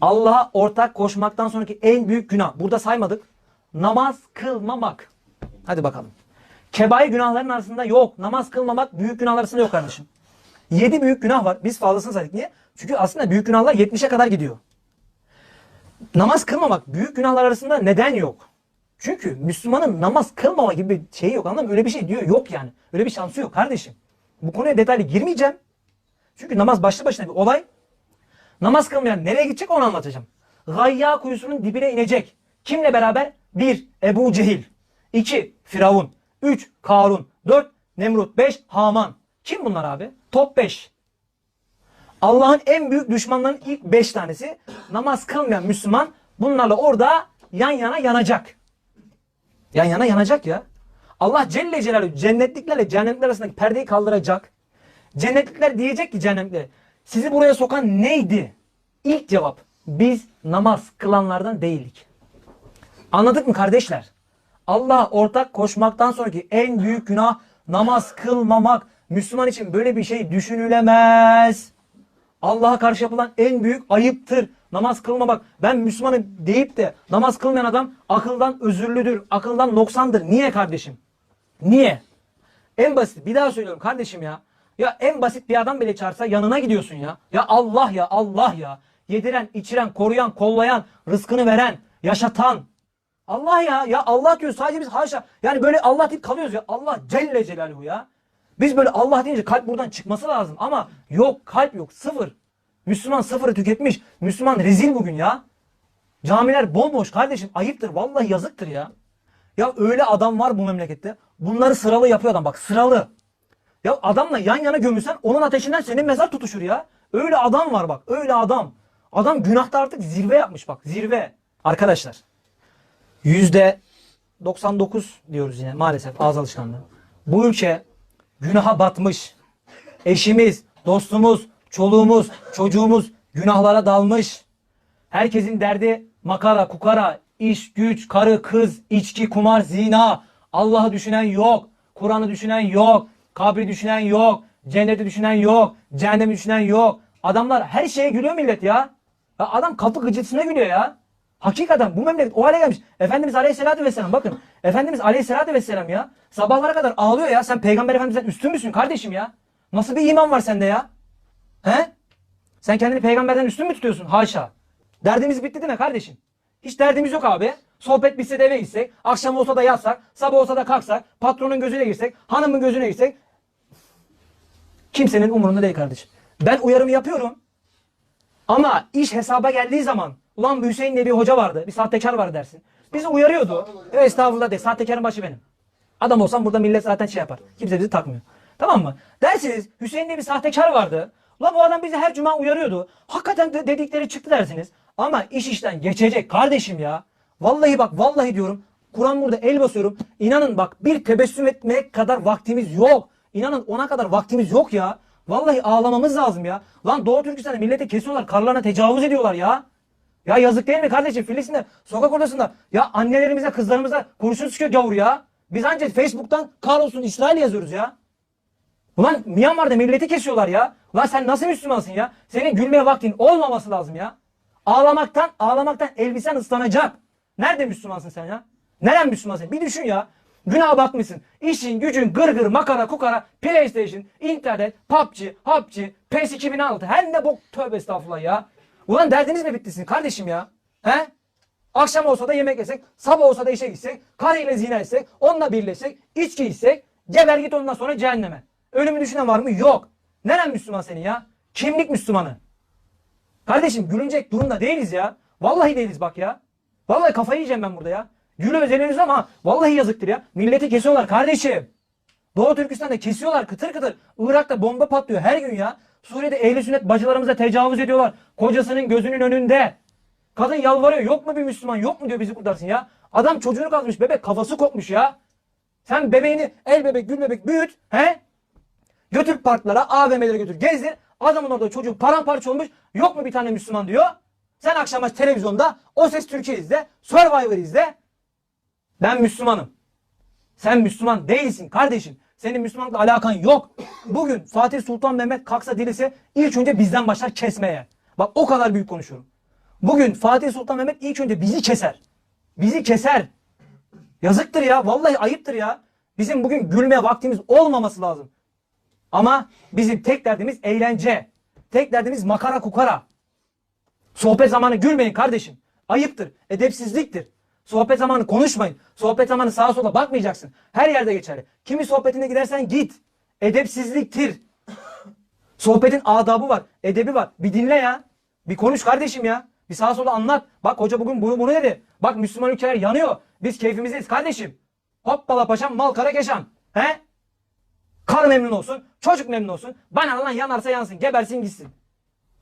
Allah'a ortak koşmaktan sonraki en büyük günah. Burada saymadık. Namaz kılmamak. Hadi bakalım. Kebair günahların arasında yok. Namaz kılmamak büyük günahlar arasında yok kardeşim. 7 büyük günah var. Biz fazlasını saydık. Niye? Çünkü aslında büyük günahlar 70'e kadar gidiyor. Namaz kılmamak büyük günahlar arasında neden yok? Çünkü Müslümanın namaz kılmama gibi bir şeyi yok. Anladın mı? Öyle bir şey diyor. Yok yani. Öyle bir şansı yok kardeşim. Bu konuya detaylı girmeyeceğim. Çünkü namaz başlı başına bir olay. Namaz kılmayan nereye gidecek onu anlatacağım. Gayya kuyusunun dibine inecek. Kimle beraber? 1. Ebu Cehil. 2. Firavun. 3. Karun. 4. Nemrut. 5. Haman. Kim bunlar abi? Top 5. Allah'ın en büyük düşmanlarının ilk 5 tanesi namaz kılmayan Müslüman bunlarla orada yan yana yanacak. Yan yana yanacak ya. Allah Celle Celaluhu cennetliklerle cehennemlikler arasındaki perdeyi kaldıracak. Cennetlikler diyecek ki cehennemliklere sizi buraya sokan neydi? İlk cevap biz namaz kılanlardan değildik. Anladık mı kardeşler? Allah ortak koşmaktan sonraki en büyük günah namaz kılmamak. Müslüman için böyle bir şey düşünülemez. Allah'a karşı yapılan en büyük ayıptır. Namaz kılmamak. Ben Müslümanım deyip de namaz kılmayan adam akıldan özürlüdür. Akıldan noksandır. Niye kardeşim? Niye? En basit bir daha söylüyorum kardeşim ya. Ya en basit bir adam bile çağırsa yanına gidiyorsun ya. Ya Allah ya Allah ya. Yediren, içiren, koruyan, kollayan, rızkını veren, yaşatan. Allah ya. Ya Allah diyor sadece biz haşa. Yani böyle Allah deyip kalıyoruz ya. Allah Celle Celaluhu ya. Biz böyle Allah deyince kalp buradan çıkması lazım. Ama yok kalp yok. Sıfır. Müslüman sıfırı tüketmiş. Müslüman rezil bugün ya. Camiler bomboş kardeşim. Ayıptır. Vallahi yazıktır ya. Ya öyle adam var bu memlekette. Bunları sıralı yapıyor adam. Bak sıralı. Ya adamla yan yana gömülsen onun ateşinden senin mezar tutuşur ya. Öyle adam var bak. Öyle adam. Adam günahta artık zirve yapmış bak. Zirve. Arkadaşlar. Yüzde 99 diyoruz yine maalesef ağız alışkanlığı. Bu ülke günaha batmış. Eşimiz, dostumuz, çoluğumuz, çocuğumuz günahlara dalmış. Herkesin derdi makara, kukara, iş, güç, karı, kız, içki, kumar, zina. Allah'ı düşünen yok. Kur'an'ı düşünen yok. Kabri düşünen yok. Cenneti düşünen yok. Cehennemi düşünen yok. Adamlar her şeye gülüyor millet ya. ya adam kapı gıcırtısına gülüyor ya. Hakikaten bu memleket o hale gelmiş. Efendimiz Aleyhisselatü Vesselam bakın. Efendimiz Aleyhisselatü Vesselam ya. Sabahlara kadar ağlıyor ya. Sen Peygamber Efendimiz'den üstün müsün kardeşim ya? Nasıl bir iman var sende ya? He? Sen kendini peygamberden üstün mü tutuyorsun? Haşa. Derdimiz bitti değil mi kardeşim? Hiç derdimiz yok abi. Sohbet bitse de eve gitsek, akşam olsa da yatsak, sabah olsa da kalksak, patronun gözüne girsek, hanımın gözüne girsek. Kimsenin umurunda değil kardeşim. Ben uyarımı yapıyorum. Ama iş hesaba geldiği zaman ulan bu Hüseyin diye bir hoca vardı, bir sahtekar var dersin. Bizi uyarıyordu. Evet, estağfurullah de, sahtekarın başı benim. Adam olsam burada millet zaten şey yapar. Kimse bizi takmıyor. Tamam mı? Dersiniz Hüseyin diye bir sahtekar vardı. Ulan bu adam bizi her cuma uyarıyordu. Hakikaten de dedikleri çıktı dersiniz. Ama iş işten geçecek kardeşim ya. Vallahi bak vallahi diyorum. Kur'an burada el basıyorum. İnanın bak bir tebessüm etmek kadar vaktimiz yok. İnanın ona kadar vaktimiz yok ya. Vallahi ağlamamız lazım ya. Lan Doğu Türkistan'da millete kesiyorlar. Karlarına tecavüz ediyorlar ya. Ya yazık değil mi kardeşim? Filistin'de sokak ortasında ya annelerimize kızlarımıza kurşun sıkıyor gavur ya. Biz ancak Facebook'tan kahrolsun İsrail yazıyoruz ya. Ulan Myanmar'da milleti kesiyorlar ya. Ulan sen nasıl Müslümansın ya? Senin gülmeye vaktin olmaması lazım ya. Ağlamaktan, ağlamaktan elbisen ıslanacak. Nerede Müslümansın sen ya? Neren Müslümansın? Bir düşün ya. Günah batmışsın. İşin, gücün, gırgır, makara, kukara, PlayStation, internet, PUBG, PUBG, PES 2006. Her ne bok tövbe estağfurullah ya. Ulan derdiniz mi bittisin kardeşim ya? He? Akşam olsa da yemek yesek, sabah olsa da işe gitsek, karıyla zina etsek, onunla birleşsek, içki içsek, geber git ondan sonra cehenneme. Ölümü düşünen var mı? Yok. Neren Müslüman senin ya? Kimlik Müslümanı. Kardeşim gülünecek durumda değiliz ya. Vallahi değiliz bak ya. Vallahi kafayı yiyeceğim ben burada ya. Gülü özeliniz ama vallahi yazıktır ya. Milleti kesiyorlar kardeşim. Doğu Türkistan'da kesiyorlar kıtır kıtır. Irak'ta bomba patlıyor her gün ya. Suriye'de ehli sünnet bacılarımıza tecavüz ediyorlar. Kocasının gözünün önünde. Kadın yalvarıyor. Yok mu bir Müslüman? Yok mu diyor bizi kurtarsın ya. Adam çocuğunu kazmış. Bebek kafası kopmuş ya. Sen bebeğini el bebek gül bebek büyüt. He? Götür parklara, AVM'lere götür, gezdir. Adamın orada çocuğu paramparça olmuş. Yok mu bir tane Müslüman diyor. Sen akşam aç televizyonda O Ses Türkiye izle, Survivor izle. Ben Müslümanım. Sen Müslüman değilsin kardeşim. Senin Müslümanlıkla alakan yok. Bugün Fatih Sultan Mehmet kalksa dilese ilk önce bizden başlar kesmeye. Bak o kadar büyük konuşuyorum. Bugün Fatih Sultan Mehmet ilk önce bizi keser. Bizi keser. Yazıktır ya. Vallahi ayıptır ya. Bizim bugün gülmeye vaktimiz olmaması lazım. Ama bizim tek derdimiz eğlence. Tek derdimiz makara kukara. Sohbet zamanı gülmeyin kardeşim. Ayıptır. Edepsizliktir. Sohbet zamanı konuşmayın. Sohbet zamanı sağa sola bakmayacaksın. Her yerde geçerli. Kimi sohbetine gidersen git. Edepsizliktir. Sohbetin adabı var. Edebi var. Bir dinle ya. Bir konuş kardeşim ya. Bir sağa sola anlat. Bak hoca bugün bunu, bunu dedi. Bak Müslüman ülkeler yanıyor. Biz keyfimizdeyiz kardeşim. Hoppala paşam mal kara keşan. He? Kar memnun olsun. Çocuk memnun olsun. Bana lan yanarsa yansın. Gebersin gitsin.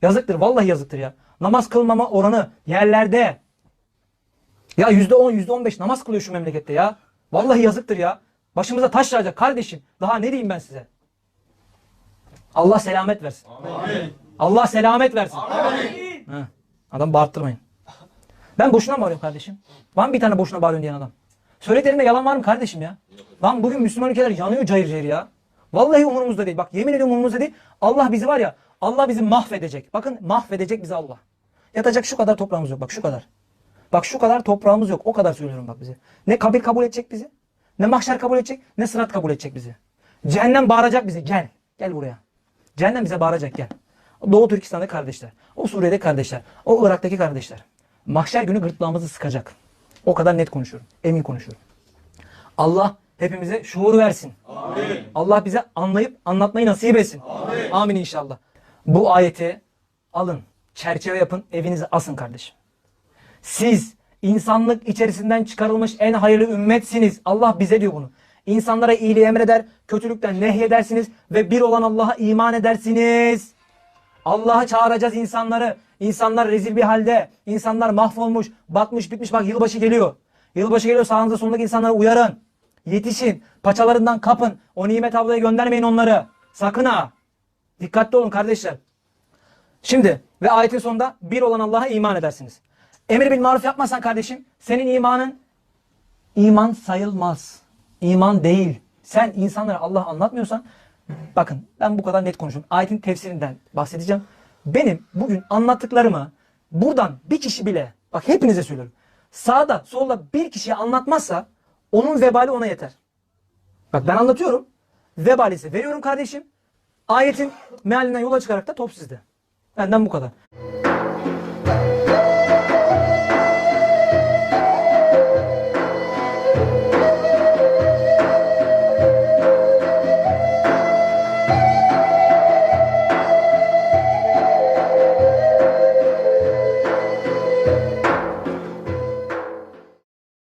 Yazıktır. Vallahi yazıktır ya. Namaz kılmama oranı yerlerde. Ya yüzde on, yüzde on beş namaz kılıyor şu memlekette ya. Vallahi yazıktır ya. Başımıza taş yağacak kardeşim. Daha ne diyeyim ben size? Allah selamet versin. Allah selamet versin. Heh, Adam bağırttırmayın. Ben boşuna mı bağırıyorum kardeşim? Var mı bir tane boşuna bağırıyorsun diyen adam? Söylediklerimde yalan var mı kardeşim ya? Lan bugün Müslüman ülkeler yanıyor cayır cayır ya. Vallahi umurumuzda değil. Bak yemin ediyorum umurumuzda değil. Allah bizi var ya Allah bizi mahvedecek. Bakın mahvedecek bizi Allah. Yatacak şu kadar toprağımız yok. Bak şu kadar. Bak şu kadar toprağımız yok. O kadar söylüyorum bak bize. Ne kabir kabul edecek bizi. Ne mahşer kabul edecek. Ne sırat kabul edecek bizi. Cehennem bağıracak bize. Gel. Gel buraya. Cehennem bize bağıracak gel. Doğu Türkistan'daki kardeşler. O Suriye'deki kardeşler. O Irak'taki kardeşler. Mahşer günü gırtlağımızı sıkacak. O kadar net konuşuyorum. Emin konuşuyorum. Allah hepimize şuur versin. Allah bize anlayıp anlatmayı nasip etsin. Amin. inşallah. Bu ayeti alın, çerçeve yapın, evinize asın kardeşim. Siz insanlık içerisinden çıkarılmış en hayırlı ümmetsiniz. Allah bize diyor bunu. İnsanlara iyiliği emreder, kötülükten nehyedersiniz ve bir olan Allah'a iman edersiniz. Allah'a çağıracağız insanları. İnsanlar rezil bir halde. İnsanlar mahvolmuş, batmış, bitmiş. Bak yılbaşı geliyor. Yılbaşı geliyor. Sağınızda solundaki insanları uyarın. Yetişin. Paçalarından kapın. O nimet ablaya göndermeyin onları. Sakın ha. Dikkatli olun kardeşler. Şimdi ve ayetin sonunda bir olan Allah'a iman edersiniz. Emir bil maruf yapmazsan kardeşim senin imanın iman sayılmaz. İman değil. Sen insanlara Allah anlatmıyorsan bakın ben bu kadar net konuşuyorum. Ayetin tefsirinden bahsedeceğim. Benim bugün anlattıklarımı buradan bir kişi bile bak hepinize söylüyorum. Sağda solda bir kişiye anlatmazsa onun vebali ona yeter. Bak ben anlatıyorum. Vebali ise veriyorum kardeşim. Ayetin mealinden yola çıkarak da top sizde. Benden bu kadar.